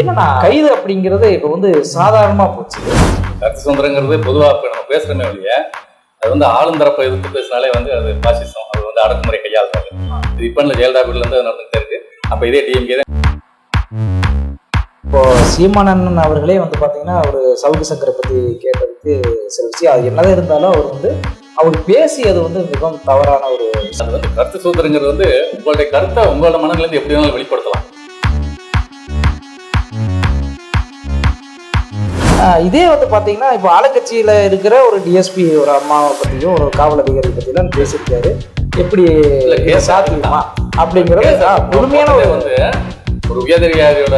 என்னன்னா கைது அப்படிங்கிறது இப்ப வந்து சாதாரணமா போச்சு. கருத்து சுதந்திரங்கிறது பொதுவா இப்ப நம்ம பேசுறோமே ஒழிய அது வந்து ஆளுந்தரப்பை எதிர்த்து பேசினாலே வந்து அது பாசிசம். அது வந்து அடக்குமுறை கையாளுறாங்க இது இப்ப இல்ல ஜெயலலிதா பீரியட்ல இருந்து அது நடந்துட்டே இருக்கு. அப்ப இதே டிஎம்கே தான். இப்போ சீமானன் அவர்களே வந்து பாத்தீங்கன்னா ஒரு சவுக்கு சங்கரை பத்தி கேட்டதுக்கு சில விஷயம். அது என்னதான் இருந்தாலும் அவர் வந்து அவர் பேசியது வந்து மிகவும் தவறான ஒரு கருத்து சுதந்திரங்கிறது வந்து உங்களுடைய கருத்தை உங்களோட மனநில இருந்து எப்படி வேணாலும் வெளிப்படுத்தலாம். இதே வந்து பாத்தீங்கன்னா இப்போ ஆளுங்கட்சியில இருக்கிற ஒரு டிஎஸ்பி ஒரு அம்மாவை பத்தியும் ஒரு காவல் அதிகாரி பத்தியும் பேசியிருக்காரு. எப்படி சாத்தியமா? அப்படிங்கிறது முழுமையான ஒரு வந்து ஒரு உயர்திகாரியோட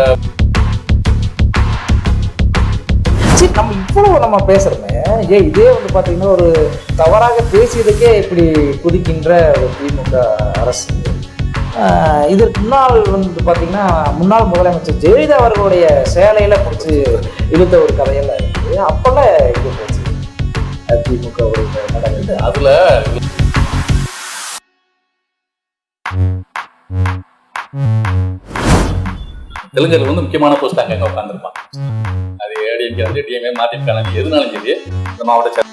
சரி நம்ம இவ்வளவு நம்ம பேசுறோமே? ஏன் இதே வந்து பார்த்தீங்கன்னா ஒரு தவறாக பேசியதுக்கே இப்படி குதிக்கின்ற ஒரு திமுக அரசு. இதற்கு முன்னால் வந்து பார்த்தீங்கன்னா முன்னாள் முதலமைச்சர் ஜெயலலிதா அவர்களுடைய சேலையில பிடிச்சி இழுத்த ஒரு கதையெல்லாம் இருக்குது அப்பெல்லாம் இது போச்சு. திமுக ஒரு நடந்தது அதுல தெலுங்குல வந்து முக்கியமான போஸ்ட் அங்க உட்காந்துருப்பாங்க அது ஏடிஎம்கே வந்து டிஎம்ஏ மாத்திருக்காங்க. எதுனாலும் சரி இந்த மாவட்ட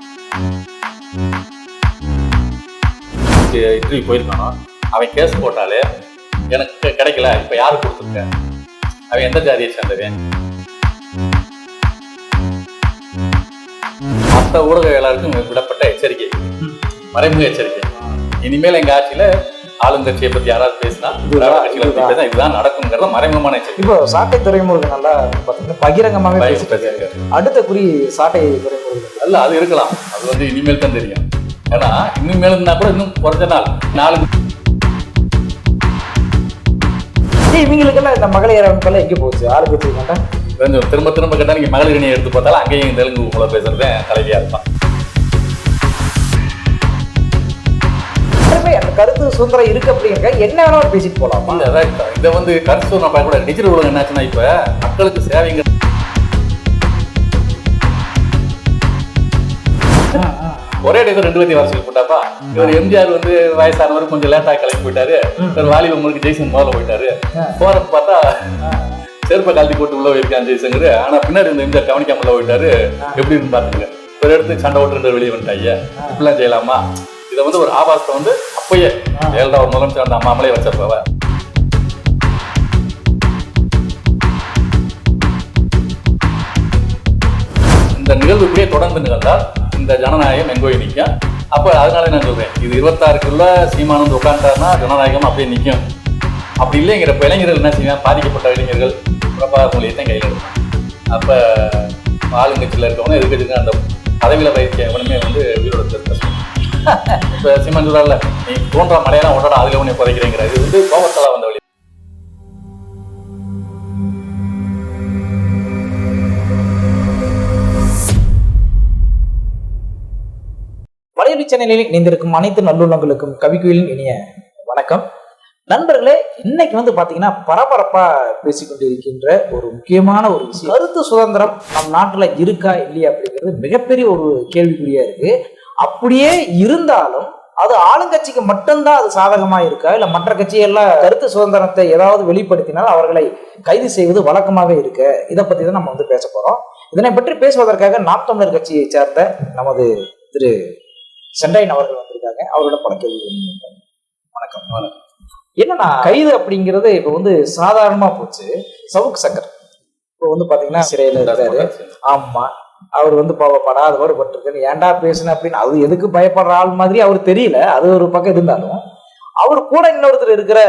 இன்டர்வியூ போயிருக்கானோ? அவன் கேஸ் போட்டாலே எனக்கு கிடைக்கல. இப்ப யாரு கொடுத்துருக்கேன் அவன் எந்த ஜாதியை சேர்ந்தவன்? மற்ற ஊடகவியலாளருக்கும் விடப்பட்ட எச்சரிக்கை. மறைமுக எச்சரிக்கை. இனிமேல் எங்க ஆட்சியில ஆளுங்கட்சியை பத்தி யாராவது பேசினா கட்சிகளை இதுதான். நடக்குங்கிறத மறைமுகமான இப்போ சாட்டை துறைமுருகன் நல்லா பாத்தீங்கன்னா பகிரங்கமாவே பயந்து பேசிட்டு. அடுத்த குறி சாட்டை துறைமுருகன் அல்ல அது இருக்கலாம். அது வந்து இனிமேல் தான் தெரியும். ஏன்னா இனிமேல் இருந்தா கூட இன்னும் குறைஞ்ச நாள் நாலு இவங்களுக்கெல்லாம் இந்த மகளிர் அமைப்பெல்லாம் எங்க போச்சு? ஆளுங்கட்சி மாட்டேன் கொஞ்சம் திரும்ப திரும்ப கேட்டா நீங்க மகளிர் அணியை எடுத்து பார்த்தாலும் அங்கேயும் தெலுங்கு உங்களை பேசுறது தலைவியா இருப்பான். எல்லாருமே அந்த கருத்து சுதந்திரம் இருக்கு அப்படிங்க என்ன வேணாலும் பேசிட்டு போலாம்? இல்ல ரைட் இதை வந்து கருத்து நம்ம கூட டிஜிட்டல் உலகம் என்னாச்சுன்னா இப்ப மக்களுக்கு சேவைங்க ஒரே டேக்கு ரெண்டு பேர்த்தையும் அரசியல் போட்டாப்பா. இவர் எம்ஜிஆர் வந்து வயசானவர் கொஞ்சம் லேட்டா கிளம்பி போயிட்டாரு. இவர் வாலிப முழுக்க ஜெய்சன் முதல்ல போயிட்டாரு. போறப்ப பார்த்தா செருப்பை கழட்டி போட்டு உள்ள போயிருக்கான் ஜெய்சங்கர். ஆனா பின்னாடி இந்த எம்ஜிஆர் கவனிக்காம உள்ள போயிட்டாரு. எப்படி இருந்து பாத்துங்க ஒரு இடத்துக்கு சண்டை ஓட்டு ரெண்டு வெளியே வந்துட்டாங்க இப்படிலாம் செய்யலாமா? இதை வந்து ஒரு ஆபாசத்தை வந்து அப்பயே ஜெயலலிதா ஒரு முதலமைச்சர் அந்த அம்மாமலே வச்சிருப்பவ இந்த நிகழ்வு இப்படியே தொடர்ந்து நிகழ்ந்தால் இந்த ஜனநாயகம் எங்கோய் நிற்கும் அப்ப அதனால நான் சொல்றேன் இது இருபத்தாறுக்குள்ள சீமானம் வந்து உட்காந்துட்டாருன்னா ஜனநாயகம் அப்படியே நிற்கும் அப்படி இல்லைங்கிறப்ப இளைஞர்கள் என்ன செய்வான் பாதிக்கப்பட்ட இளைஞர்கள் பிரபாகர் மொழியத்தையும் கையில் எடுப்பான் அப்ப ஆளுங்கட்சியில் இருக்கவங்க எதிர்கட்சிக்கு அந்த பதவியில் பயிற்சி எவனுமே வந்து உயிரோடு இப்போ சீமான் சொல்றாருல நீ தோன்ற மலையெல்லாம் உடனே அதுல உன்னை புதைக்கிறேங்கிற. இது வந்து கோபத்தால வந்த வழி. வலையொலி சேனலில் இணைந்திருக்கும் அனைத்து நல்லுள்ளங்களுக்கும் கவிக்குயிலின் இனிய வணக்கம். நண்பர்களே இன்னைக்கு வந்து பாத்தீங்கன்னா பரபரப்பா பேசிக்கொண்டிருக்கின்ற ஒரு முக்கியமான ஒரு விஷயம். கருத்து சுதந்திரம் நம் நாட்டுல இருக்கா இல்லையா அப்படிங்கிறது மிகப்பெரிய ஒரு கேள்விக்குறியா இருக்கு. அப்படியே இருந்தாலும் அது ஆளுங்கட்சிக்கு மட்டும்தான் அது சாதகமா இருக்கா? இல்ல மற்ற கட்சியெல்லாம் கருத்து சுதந்திரத்தை ஏதாவது வெளிப்படுத்தினால் அவர்களை கைது செய்வது வழக்கமாக இருக்கு? இதை பத்தி தான் நம்ம வந்து பேச போறோம். இதனை பற்றி பேசுவதற்காக நாம் தமிழர் கட்சியை சேர்ந்த நமது திரு சென்னையன் அவர்கள் வந்திருக்காங்க. அவரோட பல கேள்வி வணக்கம் வணக்கம். என்னன்னா கைது அப்படிங்கிறது இப்ப வந்து சாதாரணமா போச்சு. சவுக்கு சக்கர் இப்போ வந்து பாத்தீங்கன்னா சிறையில இருக்காரு. ஆமா. அவர் வந்து பாவ படாத பாடு ஏன்டா பேசுன அப்படின்னு அது எதுக்கு பயப்படுற ஆள் மாதிரி அவர் தெரியல. அது ஒரு பக்கம் இருந்தாலும் அவர் கூட இன்னொருத்தர் இருக்கிற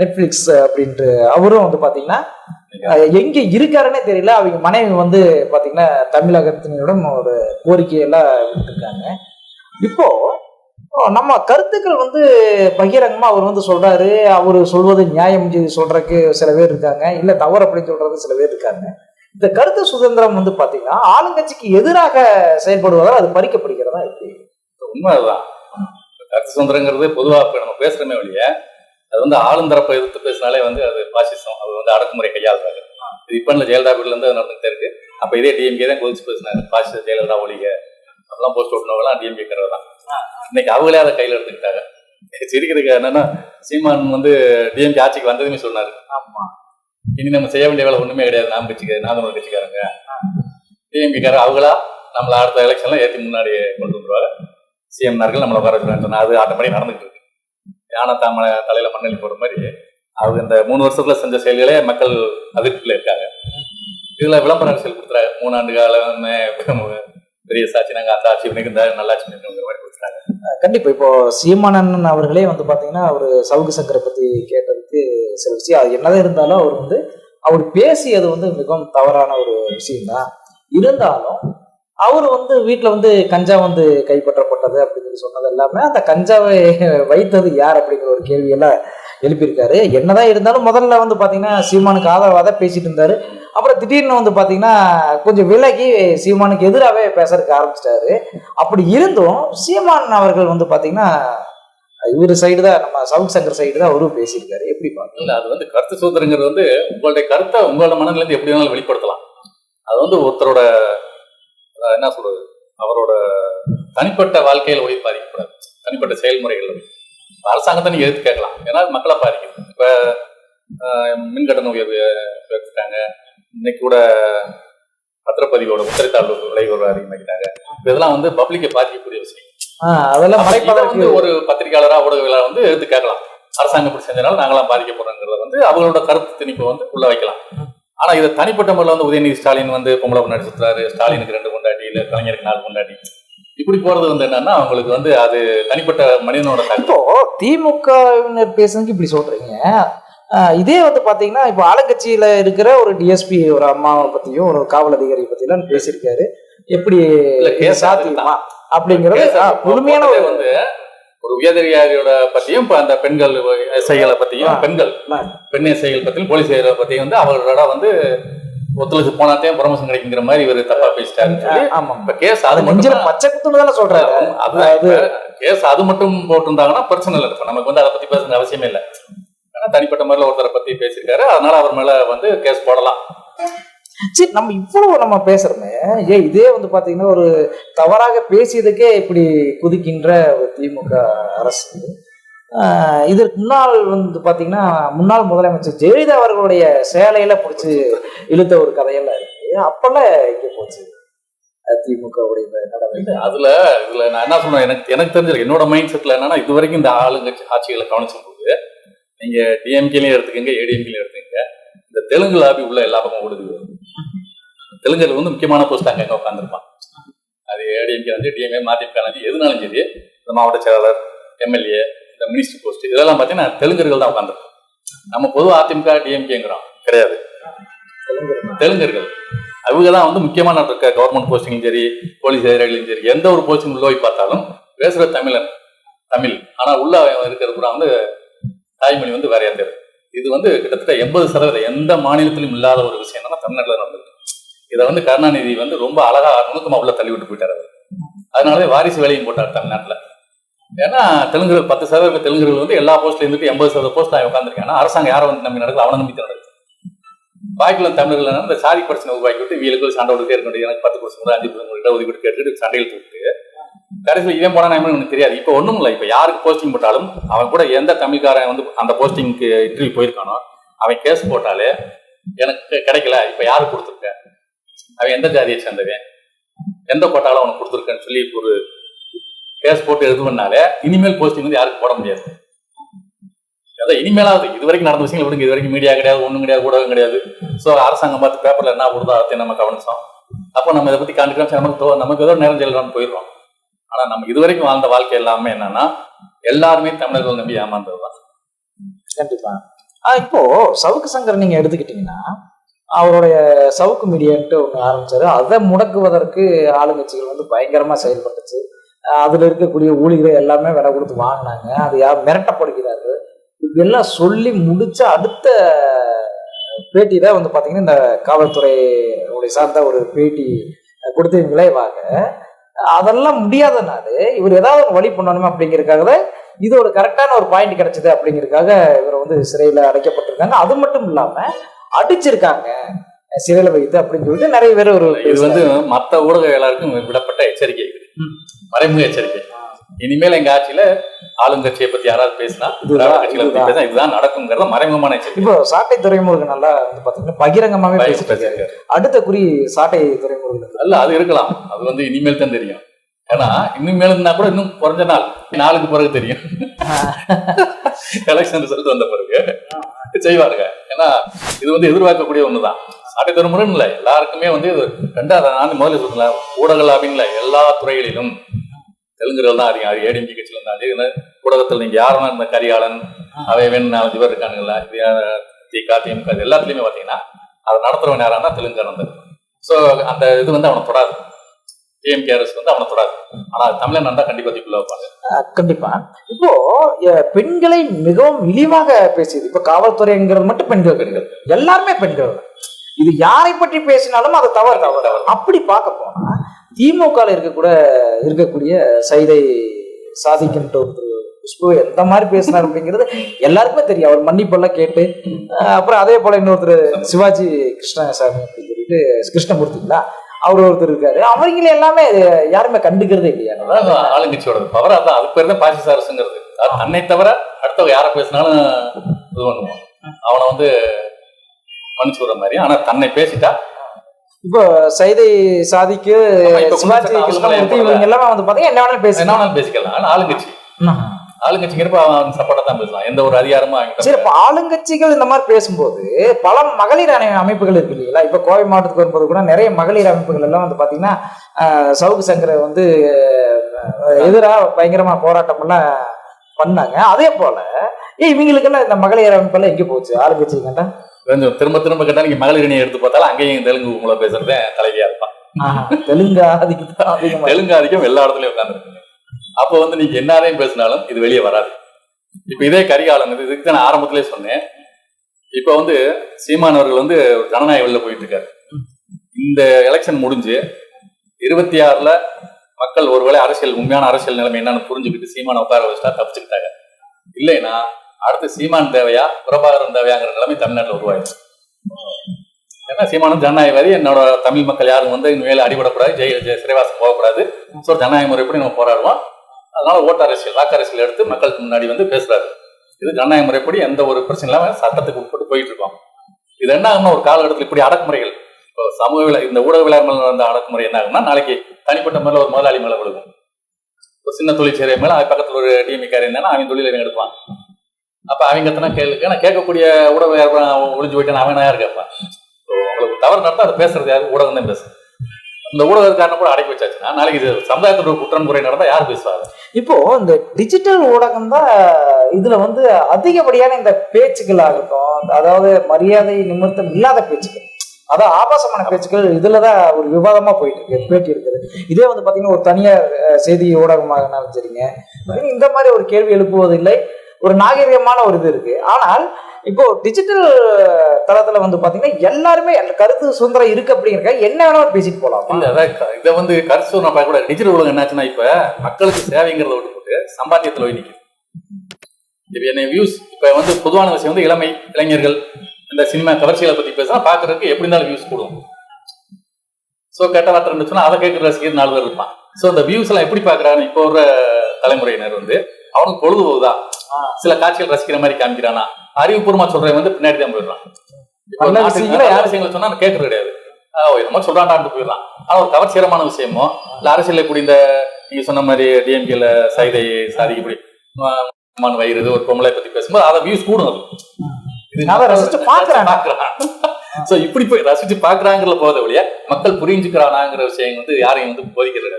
நெட்ஃபிளிக்ஸ் அப்படின்ட்டு அவரும் வந்து பார்த்தீங்கன்னா எங்கே இருக்காருன்னே தெரியல. அவங்க மனைவி வந்து பார்த்தீங்கன்னா தமிழகத்தினரிடம் ஒரு கோரிக்கையெல்லாம் விட்டுருக்காங்க. இப்போ நம்ம கருத்துக்கள் வந்து பகிரங்கமாக அவர் வந்து சொல்றாரு. அவர் சொல்வது நியாயம் சொல்கிறதுக்கு சொல்றதுக்கு சில பேர் இருக்காங்க. இல்லை தவறு அப்படின்னு சொல்றது சில பேர் இருக்காங்க. இந்த கருத்து சுதந்திரம் வந்து பாத்தீங்கன்னா ஆளுங்கட்சிக்கு எதிராக செயல்படுவதால் அது பறிக்கப்படுகிறதா எப்படி? உண்மை அதுதான் கருத்து சுதந்திரங்கிறது பொதுவா இப்ப நம்ம பேசுறோமே ஒழிய அது வந்து ஆளுந்தரப்பை எதிர்த்து பேசினாலே வந்து அது பாசிசம். அது வந்து அடக்குமுறை கையாளுறாங்க இது இப்ப இல்ல ஜெயலலிதா அது நடந்துட்டே இருக்கு. அப்ப இதே டிஎம்கே தான் கொதிச்சு பேசினாரு. பாசிச ஜெயலலிதா ஒழிக. அதெல்லாம் போஸ்ட் ஓட்டுனவங்களாம் டிஎம்கே தான். இன்னைக்கு அவங்களே அதை கையில எடுத்துக்கிட்டாங்க. சிரிக்கிறதுக்கு என்னன்னா சீமான் வந்து டிஎம்கே ஆட்சிக்கு வந்ததுமே சொன்னாரு. ஆமா. இனி நம்ம செய்ய வேண்டிய வேலை ஒண்ணுமே கிடையாது. நாம் கட்சிக்காரு நாம் கட்சிக்காரங்க. டிஎம்கே அவங்களா நம்மள அடுத்த எலெக்ஷன்ல ஏற்றி முன்னாடி கொண்டு வந்துருவாரு. சிஎம் நார்கள் நம்மளை வர வச்சுருவாங்க அது ஆட்டப்படி நடந்துட்டு இருக்கு. யானை தாமரை தலையில மண்ணில் போடுற மாதிரி அவங்க இந்த மூணு வருஷத்துல செஞ்ச செயல்களே மக்கள் அதிருப்தியில இருக்காங்க. இதுல விளம்பர அரசியல் கொடுத்துறாரு மூணு ஆண்டு காலமே பெரிய சாட்சி. நாங்கள் அந்த ஆட்சி பண்ணிருந்தா நல்லாட்சி மாதிரி கொடுத்துட்டாங்க. கண்டிப்பா. இப்போ சீமானன் அவர்களே வந்து பாத்தீங்கன்னா அவர் சவுக்கு சங்கரை பத்தி கேட்டதுக்கு சில விஷயம். அது என்னதான் இருந்தாலும் அவர் வந்து அவர் பேசியது வந்து மிகவும் தவறான ஒரு விஷயம்தான். இருந்தாலும் அவர் வந்து வீட்டில் வந்து கஞ்சா வந்து கைப்பற்றப்பட்டது அப்படின்னு சொன்னது எல்லாமே அந்த கஞ்சாவை வைத்தது யார் அப்படிங்கிற ஒரு கேள்வியெல்லாம் எழுப்பியிருக்காரு. என்னதான் இருந்தாலும் முதல்ல வந்து பார்த்தீங்கன்னா சீமானுக்கு ஆதரவாக தான் பேசிட்டு இருந்தாரு. அப்புறம் திடீர்னு வந்து பார்த்தீங்கன்னா கொஞ்சம் விலகி சீமானுக்கு எதிராகவே பேசுறதுக்கு ஆரம்பிச்சிட்டாரு. அப்படி இருந்தும் சீமான் அவர்கள் வந்து பார்த்தீங்கன்னா இவர் சைடு தான் நம்ம சவுக் சங்கர் சைடு தான் அவரும் பேசியிருக்காரு. எப்படி பாக்குறீங்க? அது வந்து கருத்து சுதந்திரங்கிறது வந்து உங்களுடைய கருத்தை உங்களோட மனநிலேருந்து எப்படி வேணாலும் வெளிப்படுத்தலாம். அது வந்து ஒருத்தரோட என்ன சொல்றது அவரோட தனிப்பட்ட வாழ்க்கையில் ஒளி பாதிக்கப்படாது. தனிப்பட்ட செயல்முறைகள். அரசாங்கத்தை நீங்க எடுத்து கேட்கலாம். ஏன்னா மக்களை பாதிக்குது. இப்ப மின்கட்டண மின் உயர்வு எடுத்துட்டாங்க. இன்னைக்கு கூட பத்திரப்பதிவோட ஒரு அதிகமாக்கிட்டாங்க இப்ப இதெல்லாம் வந்து பப்ளிக்கை பாதிக்கக்கூடிய விஷயம். அதெல்லாம் வந்து ஒரு பத்திரிகையாளரா ஊடகவியலாளர் வந்து எடுத்து கேட்கலாம். அரசாங்கம் இப்படி செஞ்சனால நாங்களாம் பாதிக்கப்படுறோங்கிறத வந்து அவங்களோட கருத்து திணிப்பை வந்து உள்ள வைக்கலாம். ஆனா இதை தனிப்பட்ட முறையில் வந்து உதயநிதி ஸ்டாலின் வந்து பொம்பளை பொண்ணாடி சுத்துறாரு ஸ்டாலினுக்கு ரெண்டு கொண்டாடி இல்ல கலைஞருக்கு நாலு கொண்டாடி இப்படி போறது வந்து என்னன்னா அவங்களுக்கு வந்து அது தனிப்பட்ட மனிதனோட திமுகவினர் பேசுனதுக்கு இப்படி சொல்றீங்க. இதே வந்து பாத்தீங்கன்னா இப்போ ஆளுங்கட்சியில இருக்கிற ஒரு டிஎஸ்பி ஒரு அம்மாவை பத்தியும் ஒரு காவல் அதிகாரி பத்தியும் பேசியிருக்காரு. எப்படி சாத்தியமா அப்படிங்கிறது முழுமையான வந்து ஒரு உயரதிகாரியோட பத்தியும் இப்ப அந்த பெண்கள் எஸ்ஐகளை பத்தியும். பெண்கள். பெண் எஸ்ஐகள் பத்தியும் போலீஸ் எஸ்ஐகளை பத்தியும் வந்து அவர்களோட வந்து ஒத்துழைச்சு போனாத்தையும் ப்ரமோஷன் கிடைக்குங்கிற மாதிரி இவர் தப்பா பேசிட்டாருன்னு சொல்லி ஆமா இப்ப கேஸ் அது மட்டும் பச்சை குத்துன்னு தானே சொல்றாரு. அது கேஸ் அது மட்டும் போட்டிருந்தாங்கன்னா பிரச்சனை இல்லை. இப்ப நமக்கு வந்து அதை பத்தி பேசுற அவசியமே இல்லை. தனிப்பட்ட முறையில் ஒருத்தரை பத்தி பேசியிருக்காரு. அதனால அவர் மேல வந்து கேஸ் போடலாம். சரி நம்ம இவ்வளவு நம்ம பேசுறோமே. ஏன் இதே வந்து பாத்தீங்கன்னா ஒரு தவறாக பேசியதுக்கே இப்படி குதிக்கின்ற ஒரு திமுக அரசு. இதற்கு முன்னால் வந்து பாத்தீங்கன்னா முன்னாள் முதலமைச்சர் ஜெயலலிதா அவர்களுடைய சேலையில பிடிச்சி இழுத்த ஒரு கதையெல்லாம் இருக்கு. அப்பெல்லாம் எங்க போச்சு? அஹ் திமுக உடைய இந்த நடவடிக்கை. அதுல இதுல நான் என்ன சொல்றேன் எனக்கு எனக்கு தெரிஞ்சது என்னோட மைண்ட் செட்ல என்னன்னா இது வரைக்கும் இந்த ஆளுங்க ஆட்சிகளை கவனிச்சும் போது நீங்க டிஎம்கேலையும் எடுத்துக்கங்க ஏடிஎம்கேலையும் எடுத்துக்கங்க. இந்த தெலுங்கு லாபி உள்ள எல்லா பக்கம் ஓடுது. தெலுங்குல வந்து முக்கியமான போஸ்ட் அங்கே உட்காந்துருப்பான் அது ஏடிஎம்கே வந்து டிஎம்ஏ மதிமுக எதுனாலும் சரி இந்த மாவட்ட செயலாளர் எம்எல்ஏ இந்த மினிஸ்டர் போஸ்ட் இதெல்லாம் பார்த்தீங்கன்னா தெலுங்கர்கள் தான் உட்காந்துருக்கும் நம்ம பொதுவாக அதிமுக டிஎம்கேங்கிறோம் கிடையாது. தெலுங்கு தெலுங்கர்கள். அவங்க தான் வந்து முக்கியமான இருக்க கவர்மெண்ட் போஸ்டிங்கும் சரி போலீஸ் அதிகாரிகளும் சரி எந்த ஒரு போஸ்டிங் போய் பார்த்தாலும் பேசுகிற தமிழன் தமிழ். ஆனால் உள்ள இருக்கிறது பூரா வந்து தாய்மொழி வந்து வேறையா தெரியுது இது வந்து கிட்டத்தட்ட எண்பது சதவீதம் எந்த மாநிலத்திலும் இல்லாத ஒரு விஷயம் என்னன்னா தமிழ்நாட்டில் நடந்திருக்கு. இதை வந்து கருணாநிதி வந்து ரொம்ப அழகா நுணுக்கமா உள்ள தள்ளி விட்டு போயிட்டாரு அதனாலதான் வாரிசு வேலையும் போட்டார் தமிழ்நாட்டுல. ஏன்னா தெலுங்குகள் பத்து சதவீத தெலுங்குகள் வந்து எல்லா போஸ்ட்ல இருந்துட்டு எண்பது சதவீத போஸ்ட் அவன் உட்காந்துருக்காங்க அரசாங்கம் யாரை வந்து நம்பி நடக்குது? அவனை நம்பி தான் நடக்குது. பாக்கில தமிழர்கள் இந்த சாதி பிரச்சனை உருவாக்கி விட்டு வீலுக்கு சண்டை விட்டுட்டே இருக்க எனக்கு பத்து பர்சன்ட் அஞ்சு பர்சன்ட் இடஒதுக்கீடு கேட்டுட்டு சண்டையில் தூக்கிட்டு கடைசியில் இதே போனா நம்ம எனக்கு தெரியாது. இப்போ ஒண்ணும் இல்லை. இப்போ யாருக்கு போஸ்டிங் போட்டாலும் அவன் கூட எந்த தமிழ்காரன் வந்து அந்த போஸ்டிங்க்கு இன்டர்வியூ போயிருக்கானோ அவன் கேஸ் போட்டாலே எனக்கு கிடைக்கல. இப்போ யாருக்கு கொடுத்துருக்க? அவன் எந்த ஜாதியை சேர்ந்தவன்? எந்த போட்டாலும் அவனுக்கு கொடுத்துருக்கேன்னு சொல்லி ஒரு கேஸ் போட்டு எழுதுவனாலே இனிமேல் போஸ்டிங் வந்து யாருக்கும் போட முடியாது. அதான் இனிமேலாவது இது வரைக்கும் நடந்த விஷயங்கள் விடுங்க. இது வரைக்கும் மீடியா கிடையாது ஒன்றும் கிடையாது ஊடகம் கிடையாது. ஸோ அரசாங்கம் பார்த்து பேப்பர்ல என்ன கொடுதோ அதை நம்ம கவனிச்சோம். அப்போ நம்ம இதை பத்தி கண்டுக்கிறோம் நமக்கு நமக்கு ஏதோ நேரம் செல்லலாம்னு போயிடுறோம். ஆனா நம்ம இதுவரைக்கும் வாழ்ந்த வாழ்க்கை எல்லாமே என்னன்னா எல்லாருமே தமிழர்கள் நம்பி ஏமாந்ததுதான். கண்டிப்பா. ஆஹ் இப்போ சவுக்கு சங்கர் நீங்க எடுத்துக்கிட்டீங்கன்னா அவருடைய சவுக்கு மீடியான்ட்டு ஒன்று ஆரம்பிச்சாரு. அதை முடக்குவதற்கு ஆளுங்கட்சிகள் வந்து பயங்கரமா செயல்பட்டுச்சு. அதுல இருக்கக்கூடிய ஊழியர்கள் எல்லாமே விலை கொடுத்து வாங்கினாங்க. அது யார் மிரட்டப்படுகிறார்கள்? இதெல்லாம் சொல்லி முடிச்ச அடுத்த பேட்டி தான் வந்து பாத்தீங்கன்னா இந்த காவல்துறை உடைய சார்ந்த ஒரு பேட்டி கொடுத்த விளைவாக அதெல்லாம் முடியாதனால இவர் ஏதாவது ஒரு வழி பண்ணணுமே அப்படிங்கிறதுக்காக தான் இது ஒரு கரெக்டான ஒரு பாயிண்ட் கிடைச்சது அப்படிங்கிறதுக்காக இவர் வந்து சிறையில அடைக்கப்பட்டிருக்காங்க. அது மட்டும் இல்லாம அடிச்சிருக்காங்க. சிறையில வைத்து அப்படின்னு சொல்லிட்டு நிறைய பேர் ஒரு இது வந்து மத்த ஊடக எல்லாருக்கும் விடப்பட்ட எச்சரிக்கை. மறைமுக எச்சரிக்கை. இனிமேல் எங்க ஆட்சியில ஆளுங்கட்சியை பத்தி யாராவது பேசினா இதுதான். பேசினா நடக்குங்கிறத மறைமுகமான எச்சரிக்கை. இப்போ சாட்டை துறைமுருகன் நல்லா வந்து பாத்தீங்கன்னா பகிரங்கமாவே பேசிட்டு. அடுத்த குறி சாட்டை துறைமுருகன். அல்ல அது இருக்கலாம். அது வந்து இனிமேல் தான் தெரியும். ஏன்னா இனிமேல் இருந்தா கூட இன்னும் குறைஞ்ச நாள். நாளுக்கு பிறகு தெரியும். எலெக்ஷன் ரிசல்ட் வந்த பிறகு. செய்வாருங்க. ஏன்னா இது வந்து எதிர்பார்க்கக்கூடிய ஒண்ணுதான். சாட்டை திருமுறைன்னு இல்லை எல்லாருக்குமே வந்து இது ரெண்டாவது நான் முதல்ல சொல்றேன் ஊடக லாபின்ல எல்லா துறைகளிலும் தெலுங்குகள் தான் அதிகம் ஏடிஎம்கி கட்சியில் இருந்தாங்க இது ஊடகத்தில் நீங்க யாரும் இந்த கரிகாலன் அவைவன் நாலஞ்சு பேர் இருக்கானுங்களா திக திமுக இது எல்லாத்துலயுமே பாத்தீங்கன்னா அதை நடத்துறவன் யாரானா தெலுங்கானந்த ஸோ அந்த இது வந்து அவனை தொடாது. டிஎம்கே அரசு வந்து அவனை தொடாது. ஆனா தமிழன் நடந்தா கண்டிப்பா தீக்குள்ள வைப்பாங்க. அஹ் கண்டிப்பா. இப்போ பெண்களை மிகவும் இழிவாக பேசியது. இப்ப காவல்துறைங்கிறது மட்டும் பெண்கள் பெண்கள். எல்லாருமே பெண்கள் தான். இது யாரை பற்றி பேசினாலும் அது தவறு தவறு. அப்படி பார்க்க போனா திமுகவில் இருக்கக்கூட இருக்கக்கூடிய சைதை சாதிக்கின்ற ஒருத்தர் குஷ்பு எந்த மாதிரி பேசினார் அப்படிங்கிறது எல்லாருக்குமே தெரியும். அவர் மன்னிப்பெல்லாம் கேட்டு அப்புறம் அதே போல இன்னொருத்தர் சிவாஜி கிருஷ்ணசாமி அப்படின்னு சொல்லிட்டு கிருஷ்ணமூர்த்திங்களா அவர் ஒருத்தர் இருக்காரு. அவங்களே எல்லாமே யாருமே கண்டுக்கிறதே இல்லையா? ஆளுங்கட்சியோட பவர் அதான் அது பேர் தான் பாசிச அரசுங்கிறது. அது தன்னை தவிர அடுத்தவங்க யாரை பேசினாலும் இது பண்ணுவோம் அவனை வந்து மன்னிச்சு விடுற மாதிரி. ஆனா தன்னை பேசிட்டா இப்போ சைதை சாதிக்கு சிவாஜி கிருஷ்ணமூர்த்தி இவங்க எல்லாமே வந்து பாத்தீங்கன்னா என்ன வேணாலும் என்ன பேசலாம் வேணாலும் பேசிக்கலாம். ஆனா ஆளுங்கட்சி. ஆளுங்கட்சிங்கிறப்ப அவன் சப்போர்ட்டா தான் பேசலாம் எந்த ஒரு அதிகாரமும் சரி இப்ப ஆளுங்கட்சிகள் இந்த மாதிரி பேசும்போது பல மகளிர் அமைப்புகள் இருக்கு இல்லைங்களா? இப்ப கோவை மாவட்டத்துக்கு வரும்போது கூட நிறைய மகளிர் அமைப்புகள் எல்லாம் வந்து பாத்தீங்கன்னா சவுக்கு சங்கரை வந்து எதிரா பயங்கரமா போராட்டம் எல்லாம் பண்ணாங்க. அதே போல இவங்களுக்கெல்லாம் இந்த மகளிர் அமைப்பெல்லாம் எங்க போச்சு? ஆளுங்கட்சிக்கிட்ட கொஞ்சம் திரும்ப திரும்ப கேட்டா நீங்க மகளிர் அணியை எடுத்து பார்த்தாலும் அங்கேயும் தெலுங்கு உங்களை பேசுறதே தலைவியா இருப்பான். தெலுங்கு ஆதிக்கு தான் அதிகமா தெலுங்கு அதிகம் எல்லா இடத்துலயும் உட்காந்துருக்குங்க அப்போ வந்து நீங்க என்னதையும் பேசினாலும் இது வெளியே வராது. இப்ப இதே கரிகாலம் இது இதுக்கு நான் ஆரம்பத்திலே சொன்னேன். இப்ப வந்து சீமான் அவர்கள் வந்து ஜனநாயக வெளில போயிட்டு இருக்காரு. இந்த எலெக்ஷன் முடிஞ்சு இருபத்தி ஆறுல மக்கள் ஒருவேளை அரசியல் உண்மையான அரசியல் நிலைமை என்னன்னு புரிஞ்சுக்கிட்டு சீமானை உட்கார வச்சுட்டா தப்பிச்சுக்கிட்டாங்க. இல்லைன்னா அடுத்து சீமான் தேவையா? பிரபாகரன் தேவையாங்கிற நிலைமை தமிழ்நாட்டில் உருவாயிடுச்சு. ஏன்னா சீமானும் ஜனநாயகவாதி என்னோட தமிழ் மக்கள் யாரும் வந்து இனிமேல் அடிபடக்கூடாது ஜெய ஜெய சிறைவாசம் போகக்கூடாது. ஸோ ஜனநாயக முறைப்படி நம்ம போராடுவோம்? அதனால ஓட்டு அரசியல் வாக்கு அரசியல் எடுத்து மக்களுக்கு முன்னாடி வந்து பேசுறாரு. இது ஜனநாயக முறைப்படி எந்த ஒரு பிரச்சனை இல்லாமல் சட்டத்துக்கு உட்பட்டு போயிட்டு இருக்கோம் இது என்ன ஆகும்னா ஒரு காலகட்டத்தில் இப்படி அடக்குமுறைகள். இப்போ சமூக விழா இந்த ஊடக விளையாமல் நடந்த அடக்குமுறை என்ன ஆகும்னா நாளைக்கு தனிப்பட்ட முறையில் ஒரு முதலாளி மேலே விழுகும். ஒரு சின்ன தொழிற்சேரை மேல அது பக்கத்துல ஒரு டிஎம்இக்காரர் என்னன்னா அவன் தொழில் எடுப்பான். அப்ப அவங்க எத்தனை கேள்வி? ஏன்னா கேட்கக்கூடிய ஊடக வியாபாரம் ஒழிஞ்சு போயிட்டேன் அவன் யார் கேட்பான்? உங்களுக்கு தவறு நடந்தா அதை பேசுறது யாரு? ஊடகம் தான் பேசுறது இந்த ஊடகக்காரனை கூட அடக்கி நான் நாளைக்கு இது சமுதாயத்தோட குற்றம் குறை நடந்தா யார் பேசுவாங்க? இப்போ இந்த டிஜிட்டல் ஊடகம் தான் இதுல வந்து அதிகப்படியான இந்த பேச்சுக்கள் ஆகட்டும் அதாவது மரியாதை நிமித்தம் இல்லாத பேச்சுக்கள். அதான் ஆபாசமான பேச்சுக்கள். இதுலதான் ஒரு விவாதமா போயிட்டு இருக்கு பேட்டி இருக்குது இதே வந்து பாத்தீங்கன்னா ஒரு தனியார் செய்தி ஊடகமாக இருந்தாலும் சரிங்க. இந்த மாதிரி ஒரு கேள்வி எழுப்புவதில்லை. ஒரு நாகரிகமான ஒரு இது இருக்கு. ஆனால் இப்போ டிஜிட்டல் தளத்துல வந்து பாத்தீங்கன்னா எல்லாருமே கருத்து சுதந்திரம் இருக்கு அப்படிங்கிற என்ன வேணாலும் பேசிட்டு போலாம்? இல்ல அதான் இதை வந்து கருத்து நான் பார்க்க கூட டிஜிட்டல் உலகம் என்னாச்சுன்னா இப்ப மக்களுக்கு சேவைங்கிறத விட்டு சம்பாத்தியத்துல போய் நிக்குது. என்ன வியூஸ் இப்ப வந்து பொதுவான விஷயம் வந்து இளமை இளைஞர்கள் இந்த சினிமா கவர்ச்சிகளை பத்தி பேசினா பாக்குறதுக்கு எப்படி இருந்தாலும் வியூஸ் கூடும். சோ கெட்ட வார்த்தை இருந்துச்சுன்னா அதை கேட்கிற ரசிகர் நாலு பேர் இருப்பான் சோ அந்த வியூஸ் எல்லாம் எப்படி பாக்குறான்னு இப்போ ஒரு தலைமுறையினர் வந்து அவனுக்கு பொழுதுபோகுதான் சில காட்சிகள் ரசிக்கிற மாதிரி காமிக்கிறானா? அறிவுபூர்வமா சொல்றவன் வந்து பின்னாடி தான் போயிடுறான். யாரு- விஷயங்களை சொன்னா நான் கேட்கறது கிடையாது. என்னமோ சொல்றான்டான்ட்டு போயிடலாம் ஆனா ஒரு கவர்ச்சிகரமான விஷயமோ இல்ல அரசியல் இப்படி இந்த நீங்க சொன்ன மாதிரி டிஎம்கேல சைதை சாதிக்கு இப்படி ஆஹ் வயிறு ஒரு பொம்பளை பத்தி பேசும்போது அதை வியூஸ் கூடும் அது. இது ரசிச்சு. பாக்குறான் சோ இப்படி போய் ரசிச்சு பாக்குறாங்கிற போத வழியா மக்கள் புரிஞ்சுக்கிறானாங்கிற விஷயம் வந்து யாரையும் வந்து போதிக்கிறது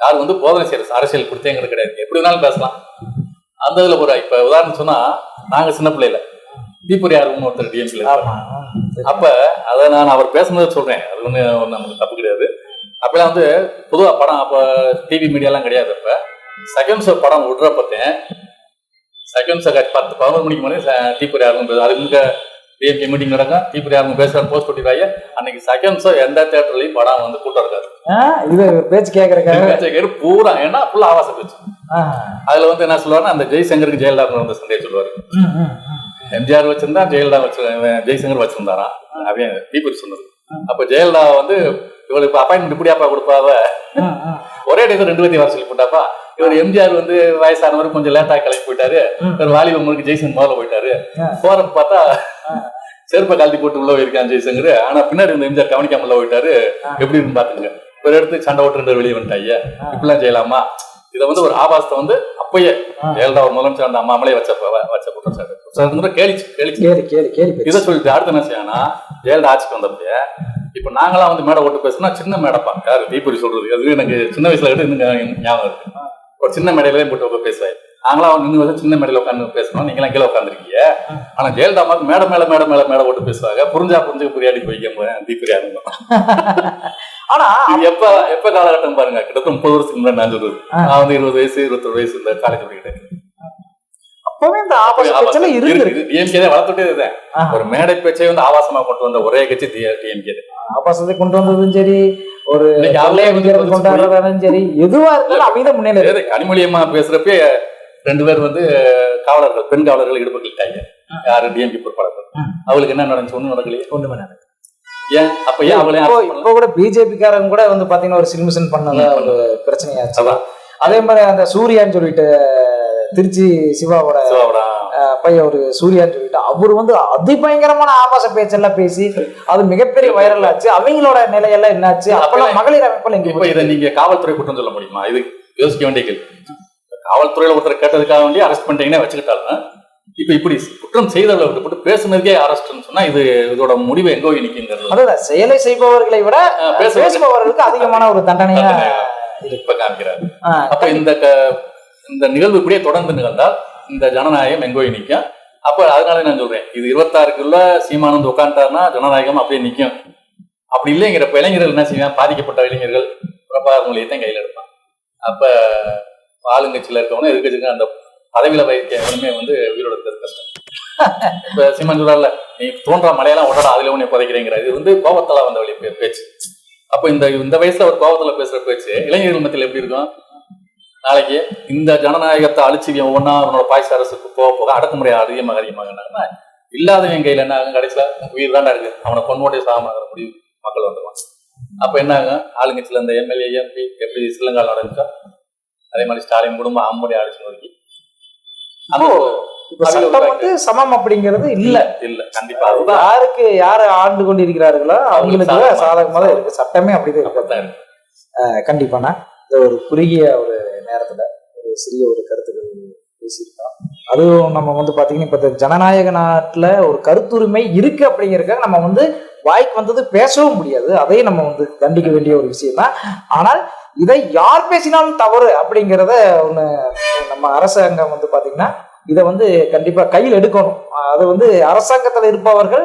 யாரும் வந்து போதனை செய்யறது அரசியல் கொடுத்தேங்கிறது கிடையாது. எப்படி வேணாலும் பேசலாம். அந்த இதுல ஒரு இப்ப உதாரணம் சொன்னா நாங்க சின்ன பிள்ளைல தீபுரியாருன்னு ஒருத்தர் டிஎம்கேல ஆமா அப்ப அதை நான் அவர் பேசுனதை சொல்றேன். அது ஒண்ணு நமக்கு தப்பு கிடையாது. அப்பெல்லாம் வந்து பொதுவா படம் அப்ப டிவி மீடியாலாம் கிடையாது அப்ப. செகண்ட் ஷோ படம் விடுற பார்த்தேன் செகண்ட் ஷோ பத்து பதினொரு மணிக்கு மேலே தீபுரி யாரும் அதுக்கு முன்ன டிஎம்கே மீட்டிங் நடக்கும் தீபுரி யாரும் பேசுற போஸ்ட் ஒட்டிடுவாங்க அன்னைக்கு செகண்ட் ஷோ எந்த தேட்டர்லயும் படம் வந்து கூட்டம் இருக்காது. இது பேச்சு கேக்குறக்காக பேச்சை கேட்டு பூரா ஏன்னா ஃபுல்லா ஆபாச பேச்சு. அதுல வந்து என்ன சொல்லுவாருன்னா அந்த ஜெய்சங்கருக்கு ஜெயலலிதா வந்து சண்டையை சொல்லுவாரு. எம்ஜிஆர் வச்சிருந்தா ஜெயலலிதா வச்சு ஜெய்சங்கர் வச்சிருந்தாராம் அப்படியே தீபுரி சொன்னது. அப்ப ஜெயலலிதா வந்து இவளுக்கு அப்பாயின்மெண்ட் இப்படியாப்பா கொடுப்பாவ? ஒரே டேஸ் ரெண்டு பேர்த்தையும் வர சொல்லி போட்டாப்பா? இவர் எம்ஜிஆர் வந்து வயசானவர் கொஞ்சம் லேட்டா கிளம்பி போயிட்டாரு. இவர் வாலிப முறுக்கு ஜெய்சன் முதல்ல போயிட்டாரு. போறப்ப பார்த்தா செருப்பை கழட்டி போட்டு உள்ள போயிருக்கான் ஜெய்சங்கர். ஆனா பின்னாடி இந்த எம்ஜிஆர் கவனிக்காம உள்ள போயிட்டாரு. எப்படி இருக்கு பாத்துங்க ஒரு இடத்து சண்டை ஓட்டு ரெண்டு பேர் வெளியே வந்துட்டாங்க ஆ. இப்படிலாம் செய்யலாமா? இதை வந்து ஒரு ஆபாசத்தை வந்து அப்பயே. ஜெயலலிதா ஒரு முதலமைச்சர் அந்த அம்மாமலே வச்ச வ- வச்ச குற்றச்சாட்டு குற்றச்சாட்டு கேலிச்சு கேலிச்சு கேளு கேளு கேளு இதை சொல்லிட்டு அடுத்து என்ன செய்யனா ஜெயலலிதா ஆட்சிக்கு வந்தப்படியே இப்ப நாங்களாம் வந்து மேடை ஓட்டு பேசுனா சின்ன மேடைப்பா யாரு தீபுரி சொல்றது. அது எனக்கு சின்ன வயசுல இருந்து ஞாபகம் இருக்கு. ஒரு சின்ன மேடையில போட்டு உட்காந்து பேசுவேன் நாங்களாம் வந்து நின்று வந்து சின்ன மேடையில உட்காந்து பேசணும் நீங்களாம் கீழே உட்காந்துருக்கீங்க ஆனா ஜெயலலிதா அம்மாவுக்கு மேடை மேல மேடை மேல மேடை ஓட்டு பேசுவாங்க. புரிஞ்சா புரிஞ்சு புரியாடி போய்க்க போறேன். தீபுரியா இருந்தோம் ஆனா எப்ப எப்ப காலகட்டம் பாருங்க. கிட்டத்தட்ட முப்பது வருஷத்துக்கு முன்னாடி நான் சொல்றது. நான் வந்து இருபது வயசு இருபத்தொரு வயசு இந்த காலேஜ் படிக்கிட்டேன் அப்பவே இந்த ஆபாச பிரச்சனை இருந்திருக்கு. டிஎம்கே தான் வளர்த்துட்டே. ஒரு மேடை பேச்சை வந்து ஆபாசமா கொண்டு வந்த ஒரே கட்சி டிஎம்கே ஆபாசத்தை கொண்டு வந்ததும் சரி ஒரு கொண்டாடுறதும் சரி எதுவா இருந்தாலும் அமைத முன்னிலை வேற கனிமொழியம்மா பேசுறப்பே ரெண்டு பேர் வந்து காவலர்கள் பெண் காவலர்கள் ஈடுபட்டுட்டாங்க யாரு டிஎம்கே பொறுப்பாளர்கள். அவளுக்கு என்ன நடந்துச்சு ஒண்ணும் நடக்கலையே? கொண்டு வந்தாங்க ஏன்? அப்ப ஏன் அவளே இப்போ கூட பிஜேபி காரங்க கூட வந்து பாத்தீங்கன்னா ஒரு சில்மிஷன் பண்ணதா ஒரு பிரச்சனையாச்சு. அதே மாதிரி அந்த சூர்யான்னு சொல்லிட்டு திருச்சி சிவாவோட பையன் ஒரு சூர்யான்னு சொல்லிட்டு அவர் வந்து அதிபயங்கரமான ஆபாச பேச்செல்லாம் பேசி அது மிகப்பெரிய வைரல் ஆச்சு. அவங்களோட நிலையெல்லாம் என்னாச்சு? அப்பெல்லாம் மகளிர் அமைப்புல இப்ப இதை நீங்க காவல்துறை குற்றம் சொல்ல முடியுமா? இது யோசிக்க வேண்டிய கேள்வி. காவல்துறையில ஒருத்தர் கேட்டதுக்காக வேண்டி அரெஸ்ட் பண்ணிட்டீங்கன்னா வச்சுக்கிட்டாலும் இப்ப இப்படி குற்றம் செய்தவர்களை விட்டு பேசுனதுக்கே அரெஸ்ட்னு சொன்னா இது இதோட முடிவு எங்கோ நிக்குங்கிறது அதான் செயலை செய்பவர்களை விட பேசுபவர்களுக்கு அதிகமான ஒரு தண்டனையா இப்ப காமிக்கிறார். அப்ப இந்த இந்த நிகழ்வு இப்படியே தொடர்ந்து நிகழ்ந்தால் இந்த ஜனநாயகம் எங்கோய் நிற்கும் அப்ப அதனால நான் சொல்றேன் இது இருபத்தாறுக்குள்ள சீமானந்த் உட்காந்துட்டாருன்னா ஜனநாயகம் அப்படியே நிற்கும் அப்படி இல்லைங்கிறப்ப இளைஞர்கள் என்ன செய்வேன் பாதிக்கப்பட்ட இளைஞர்கள் பிரபாகர் மொழியத்தையும் கையில எடுப்பான் அப்ப ஆளுங்கட்சியில் இருக்கவனும் எதிர்கட்சிக்கு அந்த பதவியில் வைக்க எவனுமே வந்து உயிரோட கஷ்டம். இப்போ சீமான் சொல்றாருல நீ தோன்ற மலையெல்லாம் உடனே அதுல உன்னை புதைக்கிறேங்கிற. இது வந்து கோபத்தால வந்த வழி பேச்சு. அப்ப இந்த இந்த வயசுல ஒரு கோபத்தில் பேசுற பேச்சு இளைஞர்கள் மத்தியில் எப்படி இருக்கும்? நாளைக்கு இந்த ஜனநாயகத்தை அழிச்சு ஒவ்வொன்றா அவனோட பாய்ஸ் அரசுக்கு போக போக அடக்குமுறை அதிகமாக அதிகமாகனாங்கன்னா இல்லாதவன் கையில என்ன ஆகும்? கடைசியில உயிர் தாண்டா இருக்கு. அவனை கொன்மோட்டே சாமாங்கிற முடிவு மக்கள் வந்துருவாங்க. அப்ப என்ன ஆகும்? ஆளுங்கட்சியில இந்த எம்எல்ஏ எம்பி எப்படி ஸ்ரீலங்காவில் நடந்துச்சா அதே மாதிரி ஸ்டாலின் குடும்பம் அம்முடி அடிச்சு நோக்கி. அப்போ இப்ப சட்டம் வந்து சமம் அப்படிங்கிறது இல்ல. இல்ல கண்டிப்பா அதுதான். யாருக்கு யாரு ஆண்டு கொண்டிருக்கிறார்களோ அவங்களுக்கு சாதகமா. சாதகமா தான் இருக்கு. சட்டமே அப்படிதான் கண்டிப்பாண்ணா இந்த ஒரு குறுகிய ஒரு நேரத்துல ஒரு சிறிய ஒரு கருத்துக்கள் பேசியிருக்கோம். அதுவும் நம்ம வந்து பாத்தீங்கன்னா இப்ப ஜனநாயக நாட்டுல ஒரு கருத்துரிமை இருக்கு அப்படிங்கறதுக்காக நம்ம வந்து வாய்க்கு வந்தது பேசவும் முடியாது. அதையும் நம்ம வந்து தண்டிக்க வேண்டிய ஒரு விஷயம் தான் ஆனால் இதை யார் பேசினாலும் தவறு அப்படிங்கிறத ஒண்ணு நம்ம அரசாங்கம் வந்து பாத்தீங்கன்னா இதை வந்து கண்டிப்பா கையில் எடுக்கணும். அது வந்து அரசாங்கத்துல இருப்பவர்கள்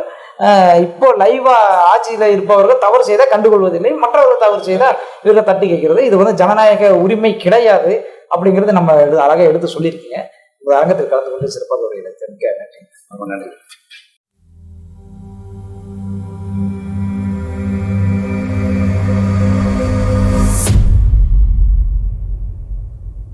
இப்போ லைவா ஆட்சியில் இருப்பவர்கள் தவறு செய்தால் கண்டுகொள்வதில்லை. மற்றவர்கள் தவறு செய்தால் இவர்கள் தட்டி கேட்கிறது. இது வந்து ஜனநாயக உரிமை கிடையாது அப்படிங்கிறது நம்ம அழகாக எடுத்து சொல்லியிருக்கீங்க. உங்கள் அரங்கத்தில் கலந்து கொண்டு சிறப்பாக ஒரு நன்றி. ரொம்ப நன்றி.